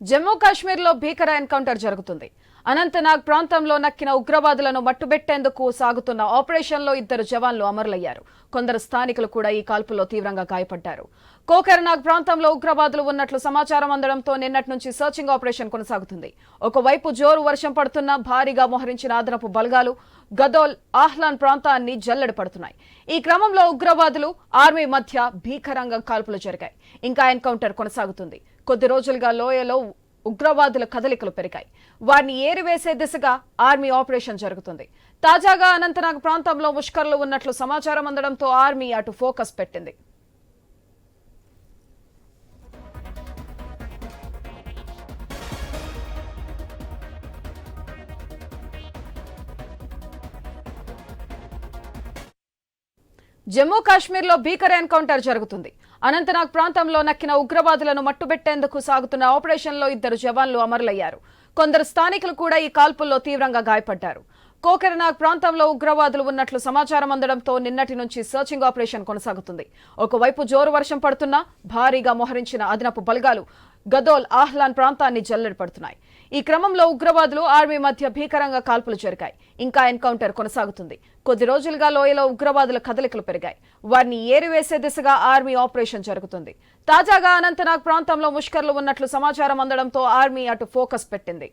జమ్మూ కాశ్మీర్లో భీకర ఎన్కౌంటర్ జరుగుతుంది. అనంతనాగ్ ప్రాంతంలో నక్కిన ఉగ్రవాదులను మట్టుబెట్టేందుకు సాగుతున్న ఆపరేషన్లో ఇద్దరు జవాన్లు అమరులయ్యారు. కొందరు స్థానికులు కూడా ఈ కాల్పుల్లో తీవ్రంగా గాయపడ్డారు. కోకర్నాగ్ ప్రాంతంలో ఉగ్రవాదులు ఉన్నట్లు సమాచారం అందడంతో నిన్నటి నుంచి సర్చింగ్ ఆపరేషన్ కొనసాగుతుంది. ఒకవైపు జోరు వర్షం పడుతున్న భారీగా మోహరించిన అదనపు బలగాలు గదోల్ ఆహ్లాన్ ప్రాంతాన్ని జల్లెడ పడుతున్నాయి. ఈ క్రమంలో ఉగ్రవాదులు ఆర్మీ మధ్య భీకరంగా కాల్పులు జరిగాయి. ఇంకా ఎన్కౌంటర్ కొనసాగుతుంది. కొద్ది రోజులుగా లోయలో ఉగ్రవాదుల కదలికలు పెరిగాయి. వారిని ఏరివేసే దిశగా ఆర్మీ ఆపరేషన్ జరుగుతుంది. తాజాగా అనంతనాగ్ ప్రాంతంలో ముష్కర్లు ఉన్నట్లు సమాచారం అందడంతో ఆర్మీ అటు ఫోకస్ పెట్టింది. జమ్మూ కాశ్మీర్లో భీకర ఎన్కౌంటర్ జరుగుతుంది. అనంతనాగ్ ప్రాంతంలో నక్కిన ఉగ్రవాదులను మట్టుబెట్టేందుకు సాగుతున్న ఆపరేషన్లో ఇద్దరు జవాన్లు అమరులయ్యారు. కొందరు స్థానికులు కూడా ఈ కాల్పుల్లో తీవ్రంగా గాయపడ్డారు. కోకరనాగ్ ప్రాంతంలో ఉగ్రవాదులు ఉన్నట్లు సమాచారం అందడంతో నిన్నటి నుంచి సర్చింగ్ ఆపరేషన్ కొనసాగుతుంది. ఒకవైపు జోరు వర్షం పడుతున్నా భారీగా మోహరించిన అదనపు బలగాలు గదోల్ ఆహ్లాన్ ప్రాంతాన్ని జల్లెడ పడుతున్నాయి ఈ క్రమంలో ఉగ్రవాదులు ఆర్మీ మధ్య భీకరంగా కాల్పులు జరిగాయి. ఇంకా ఎన్కౌంటర్ కొనసాగుతుంది. కొద్ది రోజులుగా లోయలో ఉగ్రవాదుల కదలికలు పెరిగాయి. వారిని ఏరివేసే దిశగా ఆర్మీ ఆపరేషన్ జరుగుతుంది. తాజాగా అనంతనాగ్ ప్రాంతంలో ముష్కర్లు ఉన్నట్లు సమాచారం అందడంతో ఆర్మీ అటు ఫోకస్ పెట్టింది.